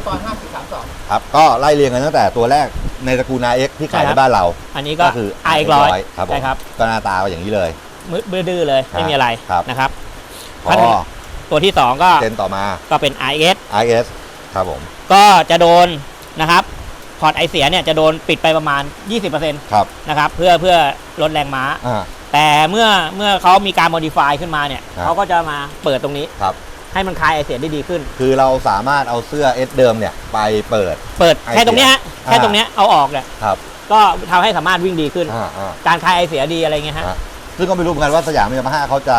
ฟุตบอล5432ครับก็ไล่เรียงกันตั้งแต่ตัวแรกในตระกูล RX ที่ขายใช่ครัในบบ้านเรา อันนี้ก็ก็คือไอร้อยครับผมใช่ครับก็หน้าตาอย่างนี้เลยมือบื้อดื้อเลยครับไม่มีอะไรครับนะครับพพัฒอนาตัวที่ 2 ก็เจนต่อมาก็เป็น IS RS ครับผม ก็จะโดนนะครับ พอร์ตไอเสียเนี่ยจะโดนปิดไปประมาณ 20%ครับนะครับ เพื่อเพื่อลดแรงม้าอ่าแต่เมื่อเมื่อเขามีการ modify ขึ้นมาเนี่ยครับเขาก็จะมาเปิดตรงนี้ครับ ให้มันคลายไอเสียได้ดีขึ้น คือเราสามารถเอาเสื้อ S เดิมเนี่ยไปเปิด เปิดไอเสียแค่ตรงเนี้ยฮะอ่าแค่ตรงเนี้ยเอาออกเนี่ยครับ ก็ทำให้สามารถวิ่งดีขึ้นอ่าอ่าการคลายไอเสียดีอะไรเงี้ยฮะอ่าซึ่งก็ไม่รู้เหมือนกันว่าสยามยามาฮ่าเขาจะ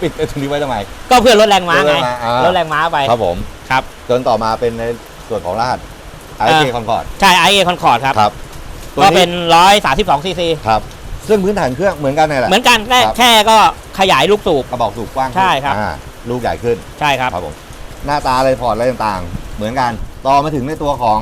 ปิดไอ้ตรงนี้ไว้ทำไม ก็เพื่อลดแรงม้าลดไงแรงม้าอ่าลดแรงม้าไปครับผมครับจนต่อมาเป็นในส่วนของรหัสอ่า RK Concord ใช่ IA Concord ครับครับตัวก็เป็น132ซีซีครับซึ่งพื้นฐานเครื่องเหมือนกันนี่แหละเหมือนกันแค่ครับแค่ก็ขยายลูกสูบกระบอกสูบกว้างขึ้นใช่ครับอ่า ลูกใหญ่ขึ้นใช่ครับ ครับผม หน้าตาอะไรพอร์ตอะไรต่างๆ เหมือนกัน ต่อมาถึงในตัวของ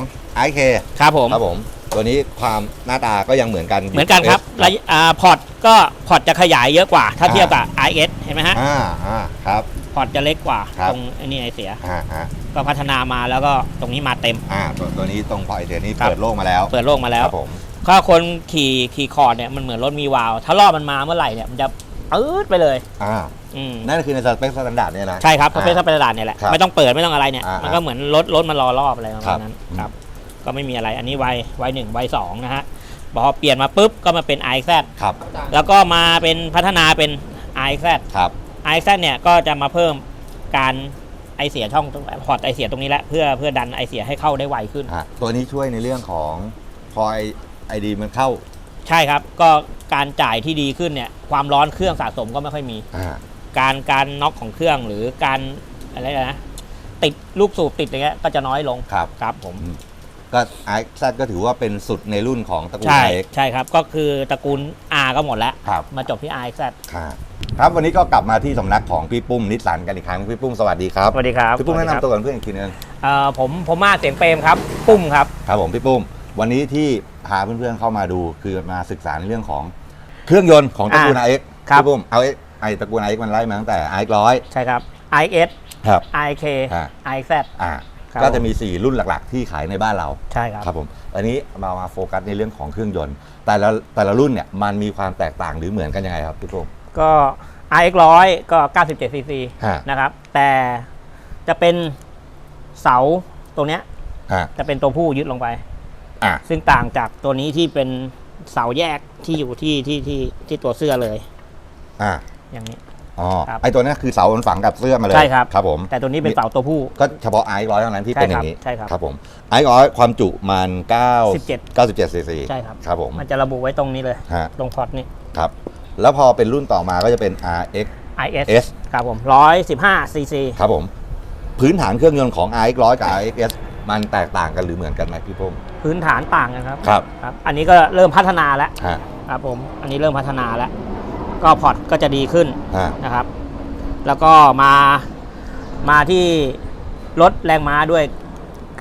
IK ครับผม ครับผม ตัวนี้ความหน้าตาก็ยังเหมือนกัน เหมือนกันครับ S ระยะอ่าพอร์ตก็พอร์ตจะขยายเยอะกว่า ถ้าอ่าเทียบกับ IS เห็นไหมฮะ อ่าอ่าครับ พอร์ตจะเล็กกว่า ครับ ตรงไอ้นี่ไอเสีย อ่าอ่าก็พัฒนามาแล้วก็ตรงนี้มาเต็ม อ่าตัวตัวนี้ตรงพอยเทียนี่ครับ เปิดโล่งมาแล้วเปิดโลกมาคแล้วรับผม ก็คนขี่ขี่คอร์ดเนี่ยมันเหมือนรถมีวาล์วถ้ารอบมันมาเมื่อไหร่เนี่ยมันจะ ปื๊ดไปเลยอ่าอืมนั่นคือในสเปคสแตนดาร์ดเนี่ยนะ ใช่ครับเพราะอ่าเป็นสเปรดานเนี่ยแหละ ครับไม่ต้องเปิดไม่ต้องอะไรเนี่ย อ่ามัมันก็เหมือนรถรถมันรอรอบอะไรประครัมาบณนั้นอืมครับก็ไม่มีอะไรอันนี้ไวไวหนึ่งไวสองนะฮะพอเปลี่ยนมาปุ๊บก็มาเป็น i z ครับแล้วก็มาเป็นพัฒนาเป็น i z ครับ i z เนี่ยก็จะมาเพิ่มการไอเสียช่องตรงพอร์ตไอเสียตรงนี้แหละเพื่อเพื่อดันไอเสียให้เข้าได้ไวขึ้นอะตัวนี้ช่วยในเรื่องของพอยไอดีมันเข้า ใช่ครับ ก็การจ่ายที่ดีขึ้นเนี่ย ความร้อนเครื่องสะสมก็ไม่ค่อยมี อ่า การการน็อกของเครื่องหรือการอะไรนะติดลูกสูบติดอะไรเงี้ยก็จะน้อยลงครับ ครับผม ก็ไอซก็ถือว่าเป็นสุดในรุ่นของตระกูลใช่ไอใช่ครับ ก็คือตระกูล R ก็หมดแล้ว ครับ มาจบที่ RX ครับครับวันนี้ก็กลับมาที่สำนักของพี่ปุ้มนิสสันกันอีกครั้งพี่ปุ้มสวัสดีครับสวัสดีครับพี่ปุ้มแนะสวัสดีนำตัวกับเพื่อนอีกทีนึงเอ่อผมผมมาเสียงเปรมครับ ปุ้มครับ ครับผมพี่ปุ้มวันนี้ที่ พาเพื่อนๆเข้ามาดูคือมาศึกษาในเรื่องของเครื่องยนต์ของตระกูลอ่า iX ครับ พี่ปุ้มเอาไอตระกูล iX มันไล่มาตั้งแต่ iX ร้อยใช่ครับ IS ครับ IK อ่า IZ อ่าครับ ก็จะมี 4 รุ่นหลักๆ ที่ขายในบ้านเรา ใช่ครับ ครับผมอันนี้มามาโฟกัสในเรื่องของเครื่องยนต์ แต่ละแต่ละรุ่นเนี่ยมันมีความแตกต่างหรือเหมือนกันยังไงครับพี่ปุ้ม ก็ RX ร้อยก็ 97 cc ฮะ นะครับ แต่จะเป็นเสาตรงเนี้ยฮะจะเป็นตัวผู้ยึดลงไป อะ ซึ่งต่างจากตัวนี้ที่เป็นเสาแยกที่อยู่ที่ที่ที่ที่ตัวเสื้อเลย อะอย่างนี้ อ๋อครับ ไอตัวเนี้ยคือเสามันฝังกับเสื้อมาเลยใช่ครับ ครับผมแต่ตัวนี้เป็นเสาตัวผู้ ก็เฉพาะไอร้อยเท่านั้นที่เป็นอย่างนี้ใช่ครับครับผมไอร้อยความจุมัน9 17 97ซีซีใช่ครับ ครับผม มันจะระบุไว้ตรงนี้เลย ฮะ ตรงพอร์ตนี่ ครับ แล้วพอเป็นรุ่นต่อมาก็จะเป็น RX IS S ครับผม115 cc ครับผม พื้นฐานเครื่องยนต์ของ RX ร้อยกับ RX S มันแตกต่างกันหรือเหมือนกันไหมพี่ปุ้ม พื้นฐานต่างกันครับครับ ครับ อันนี้ก็เริ่มพัฒนาแล้วฮะครับผม อันนี้เริ่มพัฒนาแล้ว ก็พอร์ตก็จะดีขึ้นฮะนะครับ แล้วก็มามาที่ลดแรงม้าด้วย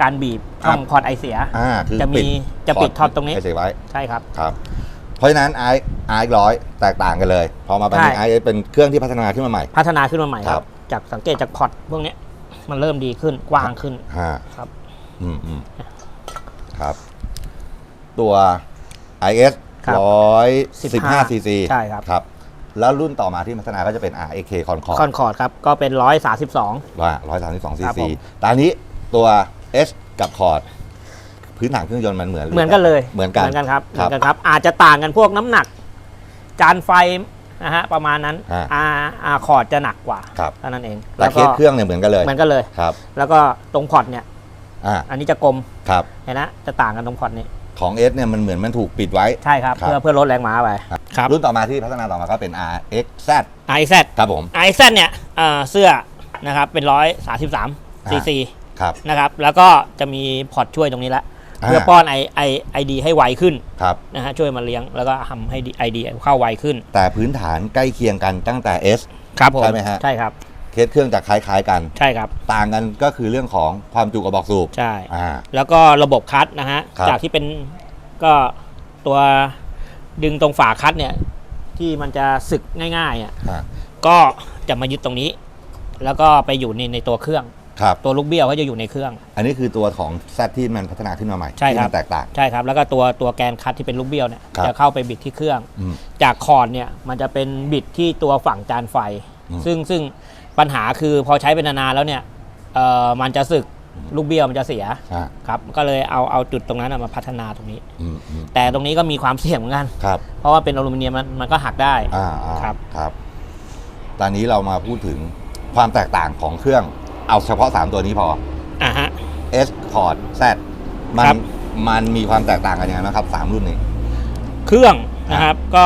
การบีบช่องพอร์ตไอเสีย อ่าคือจะมีจะปิดท็อปตรงนี้ ให้เสียไว้ใช่ครับ ครับ เพราะฉะนั้น i i ร้อยแตกต่างกันเลย พอมาเป็นใช่ i เป็นเครื่องที่พัฒนาขึ้นมาใหม่ พัฒนาขึ้นมาใหม่คครัรับ บ จากสังเกตจากพอร์ตพวกเนี้ยมันเริ่มดีขึ้นกว้างขึ้น ฮะครับ อืมอืม ครับ ตัว IS ครับร้อยสิบห้า15ซีซีใช่ครับ ครับแล้วรุ่นต่อมาที่พัฒนาก็จะเป็น RX Concord คอนคอร์ดครับ ก็เป็นร้อยสาสิบสองว่าร้อยสามสิบสองซีครับซีผมตอนนี้ตัว S กับ Cord พื้นฐานเครื่องยนต์มันเหมือนรืเหมือนกันเลยเหมือนกันเหมือนกันครับครับเหมือนกันครับ อาจจะต่างกันพวกน้ำหนัก จานไฟนะฮะประมาณนั้นฮะอาอาคอร์ดจะหนักกว่าครับ เท่านั้นเองแต่เคสเครื่องเนี่ยเหมือนกันเลยเหมือนกันเลย ครับ แล้วก็ตรงพอร์ตเนี่ย อ่าอันนี้จะกลมครับเห็นนะจะต่างกันตรงพอร์ตนี้ของ S เนี่ยมันเหมือนมันถูกปิดไว้ ใช่ครับครับ เพื่อเพื่อลดแรงม้าไปครับรุ่นต่อมาที่พัฒนาต่อมาก็เป็น RX Z ไอแซดครับผมไอแซดเนี่ยเอ่อเสื้อนะครับเป็นร้อยสาสิบสามซีซีครับนะครับแล้วก็จะมีพอร์ตช่วยตรงนี้ละอ่าเพื่อป้อนไอไอไอดีให้ไวขึ้นครับนะฮะช่วยมาเลี้ยงแล้วก็ทำให้ไอดีเข้าไวขึ้น แต่พื้นฐานใกล้เคียงกันตั้งแต่ S ครับผมใช่ไหมฮะใช่ครับ เคสเครื่องจะคล้าย ๆ กัน ใช่ครับ ต่างกันก็คือเรื่องของความจุกระบอกสูบใช่ อ่า แล้วก็ระบบคัดนะฮะ ครับ จากที่เป็นก็ตัวดึงตรงฝาคัดเนี่ย ที่มันจะสึกง่ายๆอะอ่าก็จะมายึดตรงนี้ แล้วก็ไปอยู่ในในตัวเครื่อง ครับ ตัวลูกเบี้ยวก็จะอยู่ในเครื่อง อันนี้คือตัวของแซดที่มันพัฒนาขึ้นมาใหม่ใช่ครับที่มันแตกต่าง ใช่ครับ แล้วก็ตัวตัวแกนคัดที่เป็นลูกเบี้ยวเนี่ยครับจะเข้าไปบิดที่เครื่อง อืมจากคอร์ดเนี่ยมันจะเป็นบิดที่ตัวฝั่งจานไฟ อืมซึ่งซึ่ง ปัญหาคือพอใช้เป็นนานๆแล้วเนี่ยเอ่อมันจะสึกลูกเบี้ยวมันจะเสียอ่าครับก็เลยเอาเอาจุดตรงนั้นนะมาพัฒนาตรงนี้ อืมอืมแต่ตรงนี้ก็มีความเสี่ยงเหมือนกัน ครับเพราะว่าเป็นอลูมิเนียมมันมันก็หักได้ อ่าอ่าครับ ครับ ตอนนี้เรามาพูดถึงความแตกต่างของเครื่องเอาเฉพาะ 3 ตัวนี้พอ อะฮะ S Cord Z มันครับมันมีความแตกต่างกันยังไงนะครับสามรุ่นนี้ เครื่องนะครับก็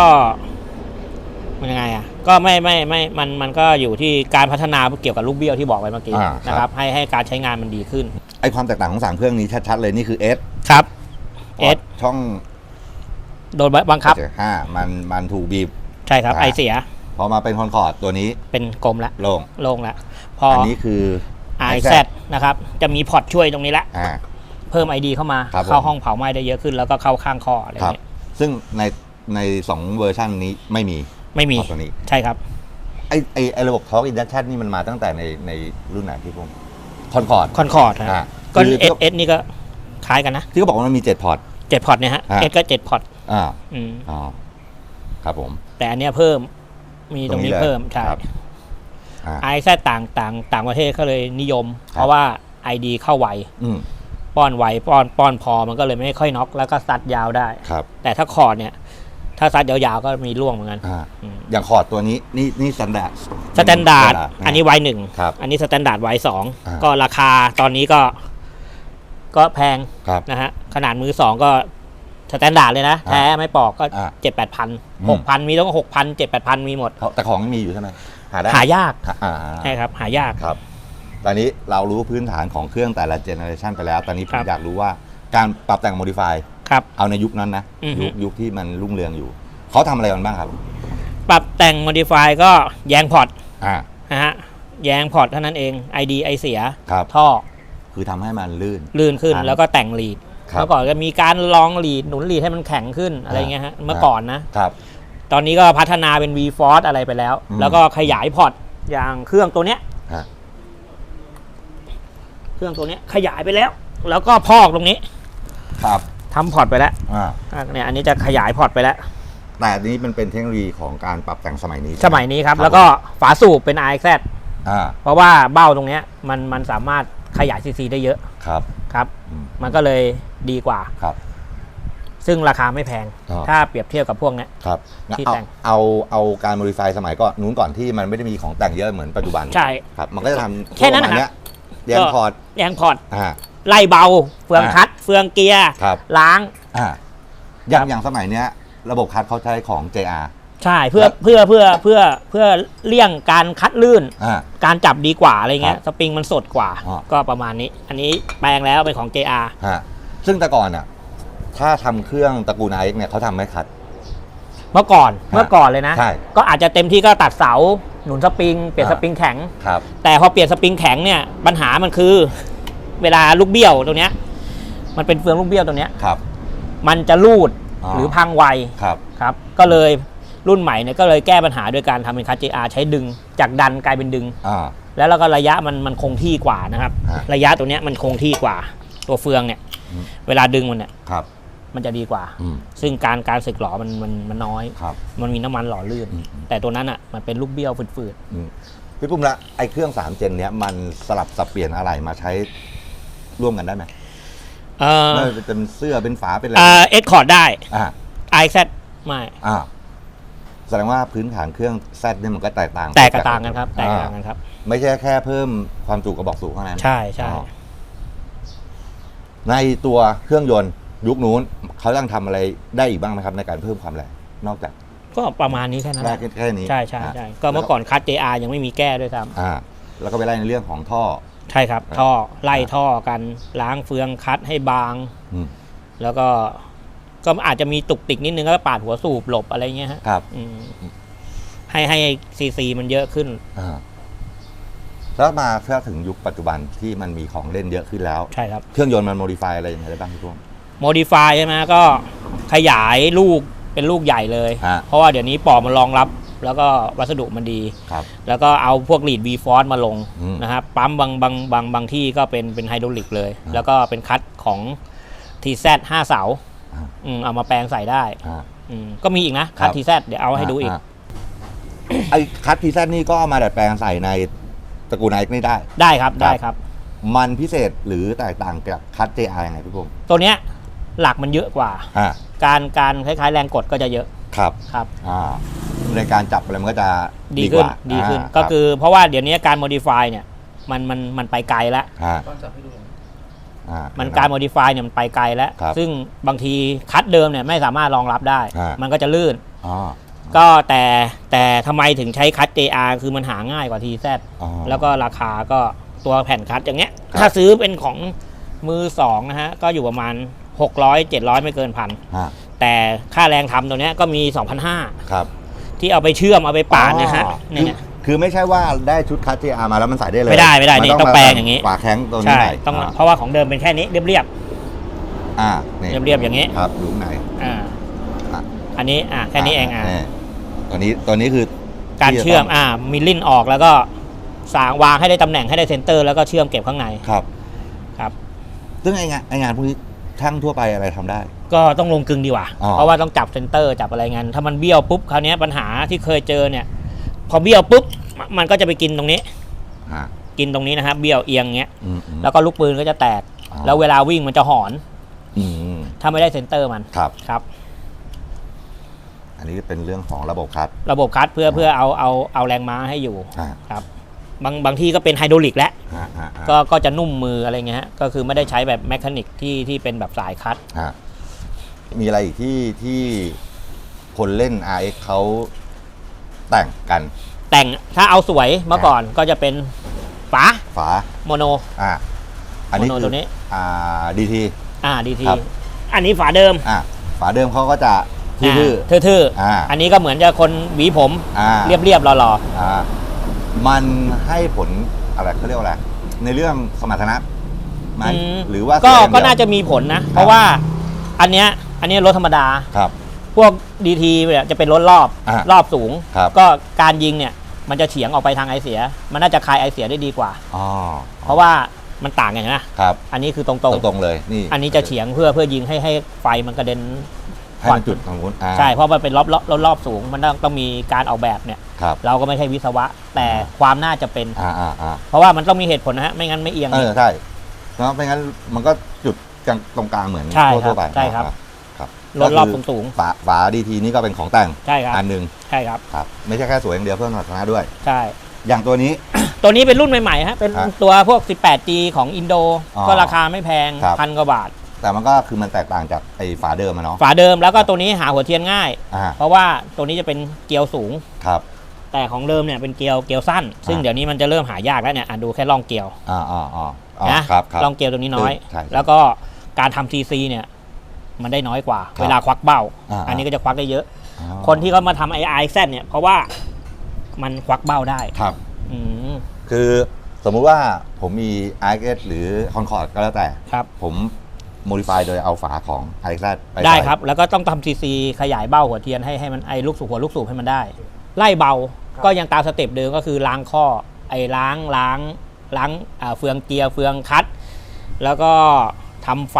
มันยังไงอะ ก็ไม่ไม่ไม่มันมันก็อยู่ที่การพัฒนาเกี่ยวกับลูกเบี้ยวที่บอกไปเมื่อกี้อ่าครับ นะครับให้ให้การใช้งานมันดีขึ้นไอความแตกต่างของสามเครื่องนี้ชัดๆเลยนี่คือ S ครับ Cord S ช่องโดนบังคับ ห้ามันมันถูกบีบ ใช่ครับ อ่า ไอเสียพอมาเป็นคอนคอร์ดตัวนี้เป็นกลมละโล่งโล่งละพออันนี้คือ i z นะครับจะมีพอร์ตช่วยตรงนี้ละ อ่า เพิ่ม ID เข้ามาครับผม เข้าห้องเผาไหม้ได้เยอะขึ้น แล้วก็เข้าข้างคออะไรครับ เงี้ยซึ่งในในสองเวอร์ชันนี้ไม่มี ไม่มีพอร์ตตัวนี้ใช่ครับไอไอไอระบบทอร์กอินดักชันนี่มันมาตั้งแต่ในในรุ่นไหนพี่พงศ์คอนคอร์ด คอนคอร์ดอ่าก็คือ เอสเอสนี่ก็คล้ายกันนะที่เขาบอกว่ามันมีเจ็ดพอร์ต เจ็ดพอร์ตเนี่ยฮะอ่า เอสก็เจ็ดพอร์ตอ่าอืมอ๋อครับผม แต่อันเนี้ยเพิ่มมีตรงนี้ตรงนี้เลยเพิ่มใช่ครับ อ่า ไอแซต่างต่างต่างประเทศก็เลยนิยม ครับ เพราะว่า ID เข้าไวอืมป้อนไวป้อนป้อนพอมันก็เลยไม่ค่อยน็อกแล้วก็ซัดยาวได้ ครับ แต่ถ้าคอร์ดเนี่ย ถ้าซัดยาวๆก็มีร่วงเหมือนกัน อ่าอืม อย่างคอร์ดตัวนี้นี่นี่สแตนดาร์ด สแตนดาร์ดอันนี้ไวหนึ่งครับอันนี้สแตนดาร์ดไวสองอ่า ก็ราคาตอนนี้ก็ ก็แพงครับ นะฮะขนาดมือสองก็สแตนดาร์ดเลยนะอ่าแท้ไม่ปอกก็อ่าเจ็ดแปดพันอืม หกพันมีต้องหกพันเจ็ดแปดพันมีหมด เขาแต่ของมีอยู่ใช่ไหมหาได้หายากหาอ่าใช่ครับ หายาก ครับ ตอนนี้เรารู้พื้นฐานของเครื่องแต่ละเจเนอเรชันไปแล้ว ตอนนี้ผครัมบ อยากรู้ว่าการปรับแต่งโมดิฟาย ครับ เอาในยุคนั้นนะอือฮึ ยุคยุคที่มันรุ่งเรืองอยู่ เขาทำอะไรกันบ้างครับ ปรับแต่ง modify ก็แยงพอร์ตอ่า นะฮะแยงพอร์ตเท่านั้นเอง ID ไอเสีย ครับ ท่อคือทำให้มันลื่น ลื่นขึ้น ครับแล้วก็แต่งลีดครับเมื่อก่อนก็มีการลองลีดหนุนลีดให้มันแข็งขึ้นอะไรเงี้ยฮะเมื่อก่อนนะ ครับ ตอนนี้ก็พัฒนาเป็น V Force อะไรไปแล้ว อืม แล้วก็ขยายพอร์ตอย่างเครื่องตัวเนี้ย ฮะเครื่องตัวเนี้ยขยายไปแล้ว แล้วก็พอกตรงนี้ ครับ ทำพอร์ตไปแล้วอ่าอะเนี่ยอันนี้จะขยายพอร์ตไปแล้ว แต่อันนี้มันเป็นเทคโนโลยีของการปรับแต่งสมัยนี้สมัยนี้ครับครับแล้วก็ฝาสูบเป็น RXZ อ่าเพราะว่าเบ้าตรงเนี้ยมันมันสามารถขยายซีซีได้เยอะครับ ครับ อืม มันก็เลยดีกว่า ครับ ซึ่งราคาไม่แพงอ๋อถ้าเปรียบเทียบกับพวกเนี้ย ครับงั้นที่เอาแต่ง เอาเอาการโมดิฟายสมัยก่อนนู้นก่อนที่มันไม่ได้มีของแต่งเยอะเหมือนปัจจุบันใช่ ครับ มันก็จะทำแค่นั้นประมาณนะเนี้ยเรียงพอร์ตแยงพอร์ต อ่า ไล่เบา เฟืองอ่าคัด เฟืองเกียร์ครับ ล้าง อ่าอย่างอย่างสมัยเนี้ย ระบบคัดเขาใช้ของ JR ใช่เพื่อแล้วเพื่อเพื่อเพื่อเพื่อเลี่ยงการคัดลื่น อ่า การจับดีกว่าอะไรเงี้คยรับสปริงมันสดกว่า อ๋อ ก็ประมาณนี้ อันนี้แปลงแล้วเป็นของ JR ฮะซึ่งแต่ก่อนอะถ้าทำเครื่องตระกูลไอเนี่ยเขาทำไม่คัด เมื่อก่อนเมื่อก่อนเลยนะ ใช่ก็อาจจะเต็มที่ก็ตัดเสาหนุนสปริงเปลี่ยนอ่า สปริงแข็ง ครับ แต่พอเปลี่ยนสปริงแข็งเนี่ยปัญหามันคือ เวลาลูกเบี้ยวตรงเนี้ย มันเป็นเฟืองลูกเบี้ยวตรงเนี้ย ครับ มันจะรูดอ๋อ หรือพังไวครับ ครับ ก็เลยรุ่นใหม่เนี่ยก็เลยแก้ปัญหาโดยการทำเป็นคัส JR ใช้ดึง จากดันกลายเป็นดึง อ่า แล้วเราก็ระยะมันมันคงที่กว่านะครับ ฮะ ระยะตัวเนี้ยมันคงที่กว่า ตัวเฟืองเนี่ยอืมเวลาดึงมันเนี่ยครับ มันจะดีกว่า อืม ซึ่งการการสึกหลอมันมันมันน้อย ครับ มันมีน้ำมันหล่อลื่น อืม แต่ตัวนั้นอะมันเป็นลูกเบี้ยวฝืดอืมพี่ปุ้มละไอเครื่อง 3 เจนเนี้ยมันสลับสับเปลี่ยนอะไรมาใช้ ร่วมกันได้ไหมๆเออไม่ว่าจะเป็นเสื้อเป็นฝาเป็นอะไรเอ่อเอสคอร์ดได้อ่า i z ไม่อ่าแสดงว่าพื้นฐานเครื่องแซดเนี่ยมันก็แตกต่างแตกกระต่างกันครับแตกกระต่างอ่กันครับ ไม่ใช่แค่เพิ่มความจุกระบอกสูงเท่านั้นใช่ใช่อ๋อในตัวเครื่องยนต์ยุคนู้นเขาต้องทำอะไรได้อีกบ้างไหมครับ ในการเพิ่มความแรงนอกจากก็ประมาณนี้แค่นั้นแรแหกละแค่นี้ใช่ใช่อะใช่ก็เมื่อก่อนคัส JR ยังไม่มีแก้ด้วยซ้อ่า แล้วก็ไปไล่ในเรื่องของท่อำ ใช่ครับ ท่อไล่ท่อกันล้างเฟืองคัดให้บาง อืมแล้วก็ก็อาจจะมีตุกติกนิดนึงก็ปาดหัวสูบหลบอะไรเงี้ยฮะครับอืมให้ให้ซีซีมันเยอะขึ้น อ่าแล้วมาเพื่อถึงยุคปัจจุบันที่มันมีของเล่นเยอะขึ้นแล้ว ใช่ครับ เครื่องยนต์มันโมดิฟายอะไรยังไงได้บ้างพี่ปุ้มโมดิฟายใช่ไหมก็ขยายลูกเป็นลูกใหญ่เลย ฮะ เพราะว่าเดี๋ยวนี้ปอกมันรองรับ แล้วก็วัสดุมันดี ครับ แล้วก็เอาพวกลีด V Force มาลงอืมนะครับปั๊มบางบางบางบางที่ก็เป็นเป็นไฮดรอลิกเลย อ่าแล้วก็เป็นคัตของ TZ 5เสาอ่า อืมเอามาแปลงใส่ได้อ่า อืมก็มีอีกนะคัตครับ TZ เดี๋ยวเอาให้ดูอีกาไอ้คัตพีซนี่ก็เอามาดัดแปลงใส่ในตระกูลไนนี่ได้ ได้ครับได้ครับ มันพิเศษหรือแตกต่างจากคัต JR ยังไงพี่พงศ์ตัวเนี้ยหลักมันเยอะกว่า อ่า การการคล้ายๆแรงกดก็จะเยอะ ครับครับอ่าในการจับอะไรมันก็จะดีดีกขึ้นว่าดีขึ้นาก็รับคือเพราะว่าเดี๋ยวนี้การ modify เนี่ยมันมันมันไปไกลแล้วอ่าต้องจับให้ดูหน่อยอ่ามันการ modify เนี่ยมันไปไกลแล้ว ครับซึ่งบางทีคัดเดิมเนี่ยไม่สามารถรองรับได้อ่ามัมันก็จะลื่น อ๋อก็แต่แต่ทำไมถึงใช้คัด JR คือมันหาง่ายกว่า TZ อ๋อ แล้วก็ราคาก็ตัวแผ่นคัดอย่างเงี้ย ครับ ถ้าซื้อเป็นของมือสองนะฮะ ก็อยู่ประมาณ 600 700 ไม่เกินพันอ่า แต่ค่าแรงทำตัวเนี้ยก็มี 2,500ครับ ที่เอาไปเชื่อมเอาไปปาดนะฮะอ๋อเนี่ยคือคือไม่ใช่ว่าได้ชุดคัต JR มาแล้วมันใส่ได้เลย ไม่ได้ไม่ได้นนี่ต้องแปลงอย่างนี้นี้ฝาแข้งตัวนี้ใช่หน่อยต้องาเพราะว่าของเดิมเป็นแค่นี้เรียบอ่านี่ๆเรียบๆอย่างนี้ครับดูข้างในอ่าอะอันนี้อะแค่นี้เองอะนี่ตัวนี้ตัวนี้คือการที่จะเชื่อมต้งอ่ามีลิ้นออกแล้วก็สางวางให้ได้ตำแหน่งให้ได้เซนเตอร์แล้วก็เชื่อมเก็บข้างในครับ ครับ ซึ่งไองานไองานพวกนี้ ช่างทั่วไปอะไรทำได้ ก็ต้องลงกึงดีกว่าอ๋อเพราะว่าต้องจับเซนเตอร์จับอะไรเงี้ยถ้ามันเบี้ยวปุ๊บคราวเนี้ยปัญหาที่เคยเจอเนี่ย พอเบี้ยวปุ๊บมมันก็จะไปกินตรงนี้ฮะกินตรงนี้นะครับเบี้ยวเอียงเงี้ยอืมอืมแล้วก็ลูกปืนก็จะแตกอ๋อแล้วเวลาวิ่งมันจะหอนอืมถ้าไม่ได้เซนเตอร์มันครับครับ อันนี้เป็นเรื่องของระบบคัด ระบบคัดเพื่อเพื่อเอาเอาเอาแรงม้าให้อยู่อ่าครับ บางบางที่ก็เป็นไฮดรอลิกแล้ว ฮะฮะฮะก็ก็จะนุ่มมืออะไรเงี้ยฮะก็คือไม่ได้ใช้แบบแมคานิกที่ที่เป็นแบบสายคัด ฮะมีอะไรอีกที่ที่คนเล่น RX เขาแต่งกันแต่งถ้าเอาสวยเมื่อก่อนก็จะเป็นฝาฝาโมโน อ่าอันนี้โมโนคืตัอวนี้ อ่าดีที อ่าดีทีครับ อันนี้ฝาเดิมอ่าฝาเดิมเขาก็จะทื่อ อ่าทื่ออ่าๆอันนี้ก็เหมือนจะคนหวีผม ๆอ่าเรียบๆหล่ออ่ามันให้ผล อะไรเขาเรียกว่าอะไรในเรื่องสมรรถนะไหมๆอืมหรือว่าก็เสียอย่างเดียวก็น่าจะมีผลนะ เพราะว่าอันเนี้ยอันเนี้ยรถธรรมดา ครับ พวกดีทีเนี่ยจะเป็นรถรอบอ่ารอบสูง ครับ ก็การยิงเนี่ยมันจะเฉียงออกไปทางไอเสีย มันน่าจะคายไอเสียได้ดีกว่า อ๋อเพราะว่ามันต่างกันนะครับ อันนี้คือตรงตรงๆเลยนี่ๆอันนี้จะเฉียงเพื่อเพื่อยิงให้ให้ไฟมันกระเด็น ให้มันจุดทางนู้นอ่าใช่เพราะมันเป็นรอบรอบรอบรอบสูงมันต้องต้องมีการออกแบบเนี่ย ครับเราก็ไม่ใช่วิศวะ แต่ความน่าจะเป็น อ่าอ่าอ่าเพราะว่ามันต้องมีเหตุผลนะฮะไม่งั้นไม่เอียง เออใช่เนาะไม่งั้นมันก็จุดกลางตรงกลางเหมือนใช่ครับทั่วๆไปใช่ครับอ่าครับรถรอบก็คืสูงฝาฝาดีทีนี่ก็เป็นของแต่งๆใช่ครับอันหนึ่งใช่ครับครับ ไม่ใช่แค่สวยอย่างเดียวเพื่อสมรรถนะด้วย ใช่ อย่างตัวนี้ ตัวนี้เป็นรุ่นใหม่ๆฮะเป็นฮะตัวพวก 18G ของอินโด อ๋อก็ราคาไม่แพงครับ พันกว่าบาท แต่มันก็คือมันแตกต่างจากไอ้ฝาเดิมอะเนาะ ฝาเดิมแล้วก็ตัวนี้หาหัวเทียนง่าย อ่า เพราะว่าตัวนี้จะเป็นเกลียวสูง ครับ แต่ของเดิมเนี่ยเป็นเกลียวเกลียวสั้น ซึ่งอ่าเดี๋ยวนี้มันจะเริ่มหายากแล้วเนี่ยอะดูแค่ร่องเกลียวอ่าอ่าอ่าอ่านะครับครับ ร่องเกลียวตัวนี้น้อยเออใช่ใช่แล้วก็การทำซีซีเนี่ยมันได้น้อยกว่า ครับเวลาควักเบ้า อ่า อันนี้ก็จะควักได้เยอะ อ๋อคนที่เขามาทำไอไอแซเนี่ย เพราะว่ามันควักเบ้าได้ครับ อืมคือสมมุติว่าผมมี i x หรือ Concord ก็แล้วแต่ ครับ ผม โมดิฟายโดยเอาฝาของ i x ไปได้ใส่ครับ แล้วก็ต้องทำซีซีขยายเบ้าหัวเทียนให้ให้มันไอลูกสูบหัวลูกสูบให้มันได้ ไล่เบาก็ยังตามสเต็ปเดิมก็คือล้างข้อไอ้ล้างล้างล้างอ่าเฟืองเกียร์เฟืองคัด แล้วก็ทำไฟ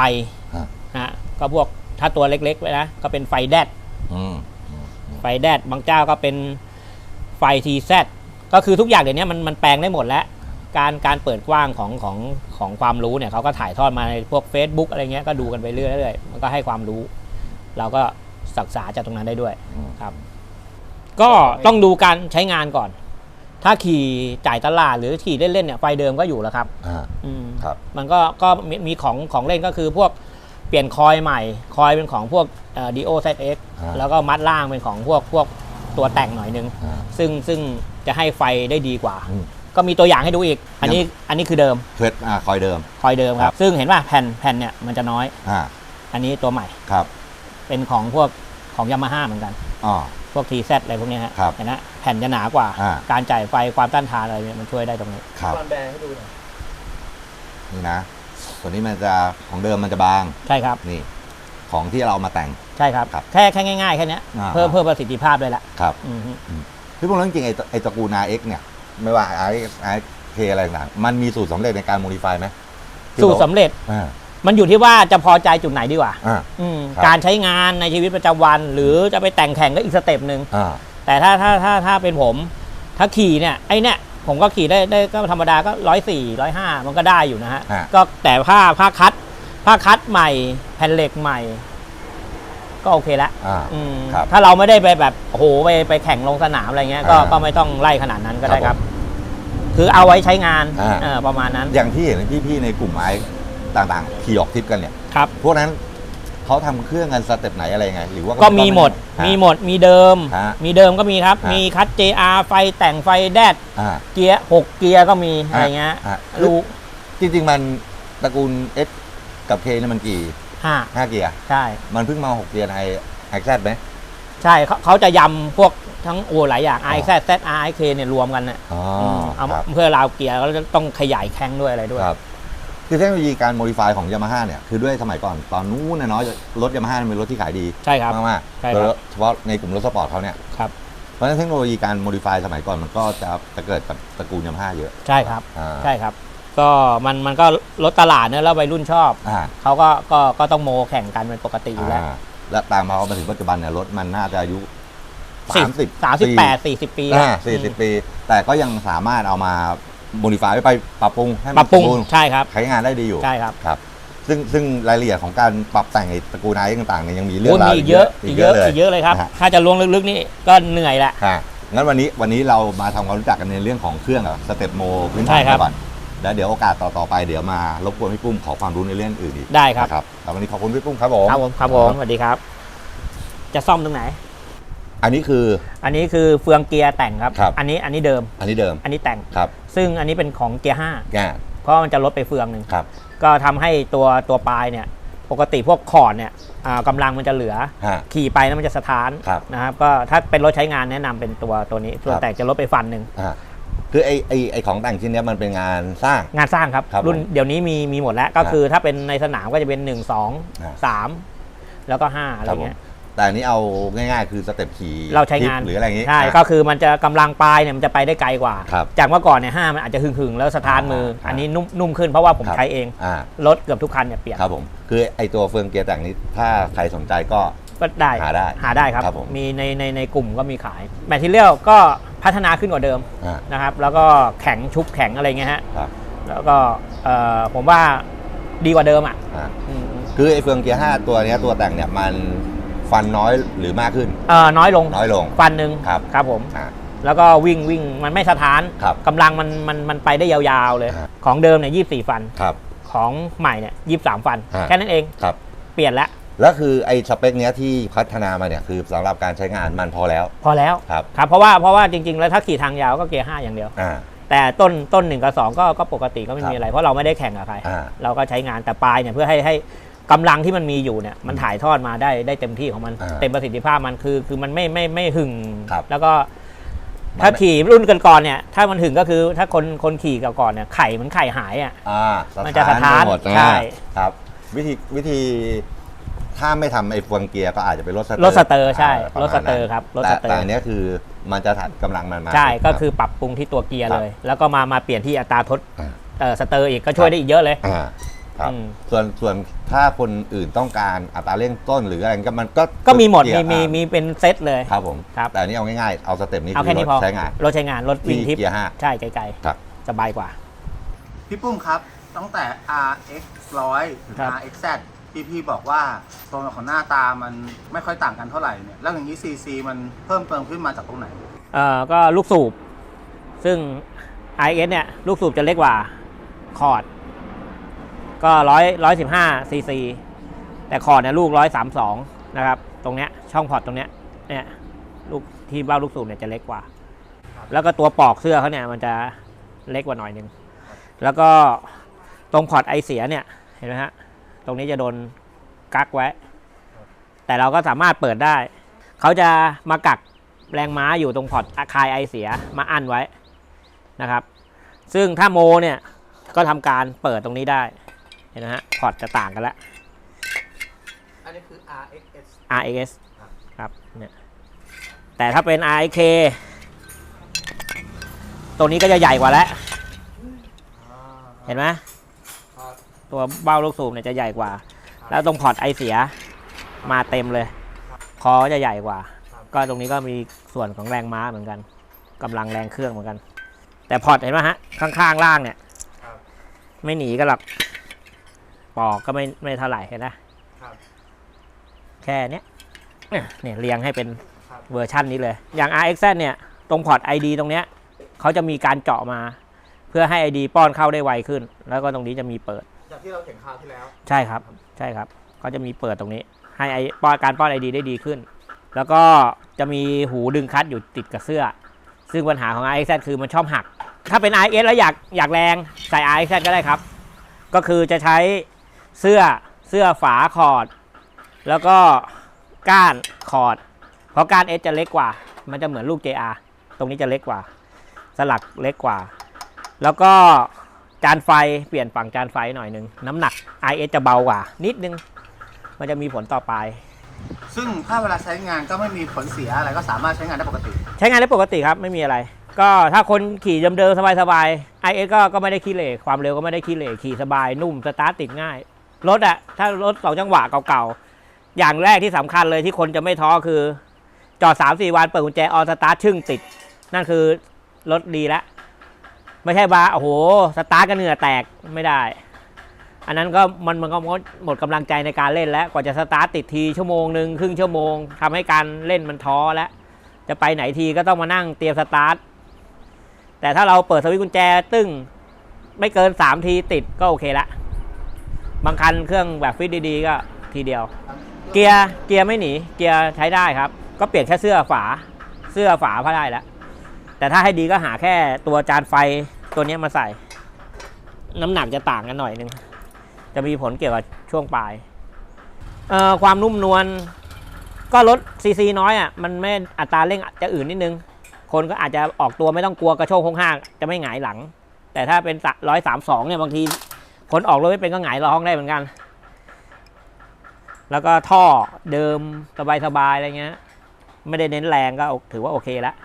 ฮะฮะก็พวกถ้าตัวเล็กๆไว้นะก็เป็นไฟแดดอืมไฟแดดบางเจ้าก็เป็นไฟทีแซก็คือทุกอย่างเดี๋ยวนี้มันมันแปลงได้หมดแล้ว การการเปิดกว้างของของของความรู้เนี่ยเขาก็ถ่ายทอดมาในพวก Facebook อะไรเงี้ยก็ดูกันไปเรื่อยๆมันก็ให้ความรู้ เราก็ศึกษาจากตรงนั้นได้ด้วยอืมครับ ก็ต้องดูการใช้งานก่อน ถ้าขี่จ่ายตลาดหรือขี่เล่นๆเนี่ยไฟเดิมก็อยู่แล้วครับอ่าอืมครับมันก็ก็มีมีของของเล่นก็คือพวกเปลี่ยนคอยใหม่ คอยเป็นของพวกดีโอเซตเอ็กอ่าแล้วก็มัดล่างเป็นของพวกพวกตัวแต่งหน่อยนึงอ่าซึ่งซึ่งจะให้ไฟได้ดีกว่าอืม ก็มีตัวอย่างให้ดูอีก อันนี้อันนี้คือเดิมเพชรอ่าคอยเดิม คอยเดิมคครัรับ บ ซึ่งเห็นป่ะแผ่นแผ่นเนี่ยมันจะน้อย อ่าอันนี้ตัวใหม่ ครับเป็นของพวกของยามาฮ่าเหมือนกัน อ๋อ พวกทีแซอะไรพวกเนี้ยฮะ ครับเห็นนะแผ่นจะหนากว่า อ่า การจ่ายไฟความต้านทานอะไรเนี่ยมันช่วยได้ตรงนี้ ครับตอนแบร์ให้ดูหน่อยนี่นะ ตัวนี้มันจะของเดิมมันจะบาง ใช่ครับ นี่ ของที่เราเอามาแต่ง ใช่ครับ ครับแค่แค่ง่ายๆแค่เนี้ยอ่า เพิ่มเพิ่มประสิทธิภาพเลยละครับ อือฮึ พี่พงษ์เรื่องจริงๆไอ้ตไอ้ตระกูล RX เนี่ย ไม่ว่า RX RK อะไรต่างๆมันมีสูตรสำเร็จในการโมดิฟายไหมที่สูตรสำเร็จ อ่า มันอยู่ที่ว่าจะพอใจจุดไหนดีกว่าอ่า อืมครับ การใช้งานในชีวิตประจำวัน หรือจะไปแต่งแข่งก็อีกสเต็ปหนึ่ง อ่า แต่ถ้าถ้าถ้าถ้าเป็นผม ถ้าขี่เนี่ยไอเนี่ยผมก็ขี่ได้ได้ก็ธรรมดาก็ร้อยสี่ร้อยห้ามันก็ได้อยู่นะฮะ ฮะ ก็แต่ผ้าผ้าคัดผ้าคัดใหม่ แผ่นเหล็กใหม่ ก็โอเคละอ่าอืมครับ ถ้าเราไม่ได้ไปแบบโอ้โหไปไปแข่งลงสนามอะไรเงี้ยก็อ่าก็ไม่ต้องไล่ขนาดนั้นก็ได้คครัรับบ คือเอาไว้ใช้งานอ่า เออประมาณนั้นอย่างที่เห็นพี่ๆในกลุ่มไม้ต่างๆขี่ออกทริปกันเนี่ย ครับ พวกนั้นเขาทำเครื่องกันสเต็ปไหนอะไรยังไง หรือว่าก็มีหมด ฮะ มีหมด มีเดิม ฮะมีเดิมก็มีครับ ฮะ มีคัด JR ไฟแต่งไฟแดด อ่า เกียร์หกเกียร์ก็มีอะไรเงี้ยฮะรู้จริงๆมันตระกูล S กับ K เนี่ยมันกี่ ห้าห้าเกียร์ ใช่ มันเพิ่งมาหกเกียร์ในไอแซดไหม ใช่เขาเขาจะยำพวกทั้งโอ้หลายอย่างอ๋อ i z z r i k เนี่ยรวมกันน่ะอ๋อมเอาครับ เพื่อราวเกียร์แล้วจะต้องขยายแข้งด้วยอะไรด้วย ครับคือเทคโนโลยีการโมดิฟายของยามาฮ่าเนี่ย คือด้วยสมัยก่อนตอนนู้นนะเนาะรถยามาฮ่าเป็นรถที่ขายดีใช่ครับ มากใช่ๆครับ โดยเฉพาะในกลุ่มรถสปอร์ตเขาเนี่ย ครับ เพราะฉะนั้นเทคโนโลยีการโมดิฟายสมัยก่อนมันก็จะจะเกิดกับตระกูลยามาฮ่าเยอะใช่ครับ อ่าใช่ครับ ก็มันมันก็ลดตลาดเนอะแล้ววัยรุ่นชอบอ่าเขาก็ก็ก็ต้องโมแข่งกันเป็นปกติอยู่แล้วอ่าและตามมามาถึงปัจจุบันเนี่ยรถมันน่าจะอายุสิบสามสิบสามสิบแปดสี่สิบปีอ่าแล้วสี่สิบปี แต่ก็ยังสามารถเอามาโมดิฟายไปปรับปรุงให้ปมัรันบปรุงสมบูรณ์ใช่ครับ ใช้งานได้ดีอยู่ใช่ครับ ครับ ซึ่งซึ่งรายละเอียดของการปรับแต่งไอ้ตระกูลไอต่างๆเนี่ยยังมีเรื่อโอ้งราวมีอีกเยอะอีอีกกเยเยอะอะเลยอีกเยอะเลยครับนะฮะถ้าจะลวงลึกๆนี่ก็เหนื่อยแหละ ค่ะงั้นวันนี้วันนี้เรามาทำความรู้จักกันในเรื่องของเครื่องสเต็ปโมพื้นใช่ฐานครับไปก่อน แล้วเดี๋ยวโอกาสต่อๆไปเดี๋ยวมารบกวนพี่ปุ้มขอความรู้ในเรื่องอื่นอีกได้ครับ นะครับแล้ววันนี้ขอบคุณพี่ปุ้มครับผมครับผมครับผมสวัสดีครับ จะซ่อมตรงไหน อันนี้คือ อันนี้คือเฟืองเกียร์แต่งครับ ครับ อันนี้อันนี้เดิม อันนี้เดิมอันนี้แต่ง ครับซึ่งอันนี้เป็นของเกียร์ห้าแง่เพราะมันจะลดไปเฟืองหนึ่งครับก็ทำให้ตัวตัวปลายเนี่ย ปกติพวกคอร์ดเนี่ยอ่ากำลังมันจะเหลือ ฮะ ขี่ไปแล้วมันจะสะท้านครับนะครับ ก็ถ้าเป็นรถใช้งานแนะนำเป็นตัวตัวนี้ส่วนครับ แต่งจะลดไปฟันหนึ่ง ฮะ คือไอไอไอของแต่งชิ้นเนี้ยมันเป็นงานสร้าง งานสร้างครับ ครับรุ่นผมเดี๋ยวนี้มีมีหมดแล้ว ก็คือถ้าเป็นในสนามก็จะเป็น1อ่า2 3แล้วก็ 5 อะไรครับผมเงี้ยแต่อันนี้เอาง่ายๆ คือสเต็ปขี่เราใช้งานทิปหรืออะไรอย่างงี้ใช่อะ ก็คือมันจะกำลังปลายเนี่ยมันจะไปได้ไกลกว่า ครับจากเมื่อก่อนเนี่ยห้ามันอาจจะหึงๆแล้วสถานมืออ่าอันนี้นุ่มนุ่มขึ้นเพราะว่าผมครับใช้เองอ่า รถเกือบทุกคันเนี่ยเปลี่ยนครับผม คือไอตัวเฟืองเกียร์แต่งนี้ถ้าใครสนใจก็ ก็ได้หาได้หาได้ครับ ครับผม มีในในในกลุ่มก็มีขายแมทเทียลก็ พัฒนาขึ้นกว่าเดิมอ่า นะครับ แล้วก็แข็งชุบแข็งอะไรเงี้ยฮะครับแล้วก็เอ่อผมว่าดีกว่าเดิมอะอ่าอืมคือไอเฟืองเกียร์5ตัวเนี้ยตัวแต่งเนี่ยมันฟันน้อยหรือมากขึ้น เอ่อน้อยลงน้อยลง ฟันหนึ่งครับ ครับผม อ่า แล้วก็วิ่งวิ่งมันไม่สะท้านครับกำลังมันมันมันไปได้ยาวๆเลยฮะของเดิมเนี่ยยี่สี่ฟัน ครับ ของใหม่เนี่ยยี่สามฟัน ฮะ แค่นั้นเองครับ เปลี่ยนแล้ว แล้วคือไอสเปคเนี้ยที่พัฒนามาเนี่ยคือสำหรับการใช้งานมันพอแล้ว พอแล้วครับ ครับเพราะว่าเพราะว่าจริง ๆ แล้วถ้าขี่ทางยาวก็เกียร์ห้าอย่างเดียว อ่า แต่ต้นต้นหนึ่งกับสองก็ก็ปกติก็ไม่ครับมีอะไรเพราะเราไม่ได้แข่งกับใคร อ่า เราก็ใช้งานแต่ปลายเนี่ยเพื่อให้ให้กำลังที่มันมีอยู่เนี่ยมันถ่ายทอดมาได้ได้เต็มที่ของมันอ่าเต็มประสิทธิภาพมันคือคือมันไม่ไม่ไม่หึงครับแล้วก็มันถ้าขี่รุ่นกันก่อนๆเนี่ยถ้ามันหึงก็คือถ้าคนคนขี่กับก่อนเนี่ยไข่มันไข่หายอะ อ่ามันจะสะท้านไปหมดใช่ ครับ วิธีวิธี ถ้าไม่ทำไอ้เฟืองเกียร์ก็อาจจะเป็นรถสเตอร์รถสเตอร์ใช่าปะรมาถณสเตอร์นั้นครับรถแต่สเตอร์ แต่อันเนี้ยคือมันจะถัดกำลังมันมา ใช่รับก็คือปรับปรุงที่ตัวเกียร์ครับ เลย แล้วก็มามาเปลี่ยนที่อัตราทดอ่าเอ่อสเตอร์อีกก็ช่วยได้อีกเยอะเลย อ่าครับอืม ส่วนส่วนถ้าคนอื่นต้องการอัตราเร่งต้นหรืออะไรก็มันก็ก็มีหมดเกีมียร์มีอ่ามีเป็นเซตเลย ครับผมครับ แต่อันนี้เอาง่ายๆ เอาสเต็ปนี้เอาคืแค่อรนี้ถพอใช้งาน รถใช้งานรถวิ่งที่ทิปเกียร์ห้า ใช่ไกลครับ ๆสบายกว่า พี่ปุ้มครับตั้งแต่ RX 100 ถึง ครับ RXZ ที่พี่บอกว่าโซนของหน้าตามันไม่ค่อยต่างกันเท่าไหร่เนี่ยแล้วอย่างนี้ CC มันเพิ่มเติมขึ้นมาจากตรงไหน เอ่อก็ลูกสูบ ซึ่ง IS เนี่ย ลูกสูบจะเล็กกว่าคอร์ดก็ร้อยร้อยสิบห้าซีซีแต่คอร์ดเนี่ยลูกร้อยสามสองนะครับ ตรงเนี้ยช่องพอร์ตตรงเนี้ยเนี่ยลูกที่เบ้าลูกสูบเนี่ยจะเล็กกว่า แล้วก็ตัวปอกเสื้อเขาเนี่ยมันจะเล็กกว่าหน่อยนึงแล้วก็ตรงพอร์ตไอเสียเนี่ยเห็นไหมฮะ ตรงนี้จะโดนกักไว้ แต่เราก็สามารถเปิดได้ เขาจะมากักแรงม้าอยู่ตรงพอร์ตคายไอเสียมาอั้นไว้นะครับ ซึ่งถ้าโมเนี่ยก็ทำการเปิดตรงนี้ได้ เห็นไหมฮะ พอร์ตจะต่างกันแล้วอันนี้คือ RXS RX ครับเนี่ยแต่ถ้าเป็น RK ตัวนี้ก็จะใหญ่กว่าแล้ว เห็นไหม ตัวเบ้าลูกสูบเนี่ยจะใหญ่กว่า แล้วตรงพอร์ตไอเสียมาเต็มเลย คอจะใหญ่กว่า ก็ตรงนี้ก็มีส่วนของแรงม้าเหมือนกันกำลังแรงเครื่องเหมือนกัน แต่พอร์ตเห็นไหมฮะ ข้างๆล่างเนี่ยไม่หนีกันหรอกปอกก็ไม่ไม่เท่าไหร่เห็นนะคแค่เนี้ยเนี่ยเรียงให้เป็นเวอร์ชั่นนี้เลย อย่าง RX เนี่ยตรงพอร์ต ID ตรงเนี้ยเขาจะมีการเจาะมา เพื่อให้ ID ป้อนเข้าได้ไวขึ้น แล้วก็ตรงนี้จะมีเปิด จากที่เราเห็นคราวที่แล้ว ใช่ครับ ใช่ครับเขาจะมีเปิดตรงนี้ ให้ไอป้อนการป้อน ID ได้ดีขึ้น แล้วก็จะมีหูดึงคัดอยู่ติดกับเสื้อ ซึ่งปัญหาของ RXZ คือมันชอบหัก ถ้าเป็น RX แล้วอยากอยากแรงใส่ RXZ ก็ได้ครับ ก็คือจะใช้เสื้อเสื้อฝาคอร์ด แล้วก็ก้านคอร์ด เพราะก้าน S จะเล็กกว่า มันจะเหมือนลูก JR ตรงนี้จะเล็กกว่า สลักเล็กกว่า แล้วก็ จานไฟเปลี่ยนฝั่งจานไฟหน่อยหนึ่งน้ำหนัก IS จะเบากว่า นิดนึง มันจะมีผลต่อไปซึ่งถ้าเวลาใช้งานก็ไม่มีผลเสียอะไรก็สามารถใช้งานได้ปกติ ใช้งานได้ปกติครับไม่มีอะไร ก็ถ้าคนขี่เดิมๆสบายๆ IS ก็ก็ไม่ได้ขี้เหร่ความเร็วก็ไม่ได้ขี้เหร่ขี่สบายนุ่มสตาร์ทติดง่ายรถอะถ้ารถสองจังหวะเก่าๆ อย่างแรกที่สำคัญเลยที่คนจะไม่ท้อคือ จอด3 4วันเปิดกุญแจออสตาร์ทชึ่งติด นั่นคือรถดีแล้ว ไม่ใช่ว่าโอ้โหสตาร์ทกันเหงื่อแตกไม่ได้ อันนั้นก็มันมันก็หมดกำลังใจในการเล่นแล้ว กว่าจะสตาร์ทติดทีชั่วโมงหนึ่งครึ่งชั่วโมงทำให้การเล่นมันท้อแล้ว จะไปไหนทีก็ต้องมานั่งเตรียมสตาร์ทแต่ถ้าเราเปิดสวิตช์กุญแจตึ้งไม่เกิน 3 ทีติดก็โอเคละ บางคันเครื่องแบบฟิตดีๆ ก็ทีเดียว เกียร์เกียร์ไม่หนี เกียร์ใช้ได้ครับ ก็เปลี่ยนแค่เสื้อฝาเสื้อฝาพอได้แล้ว แต่ถ้าให้ดีก็หาแค่ตัวจานไฟ ตัวนี้มาใส่ น้ำหนักจะต่างกันหน่อยนึง จะมีผลเกี่ยวกับช่วงปลายความนุ่มนวลก็ลดซีซีน้อยอะมันไม่อัตราเร่งจะอื่นนิดนึง คนก็อาจจะออกตัวไม่ต้องกลัวกระโชกโค้งห้างจะไม่หงายหลัง แต่ถ้าเป็นร้อยสามสองเนี่ยบางที คนออกรถไม่เป็นก็หงายร้องได้เหมือนกัน แล้วก็ท่อเดิมสบายๆอะไรเงี้ย ไม่ได้เน้นแรงก็ถือว่าโอเคแล้ว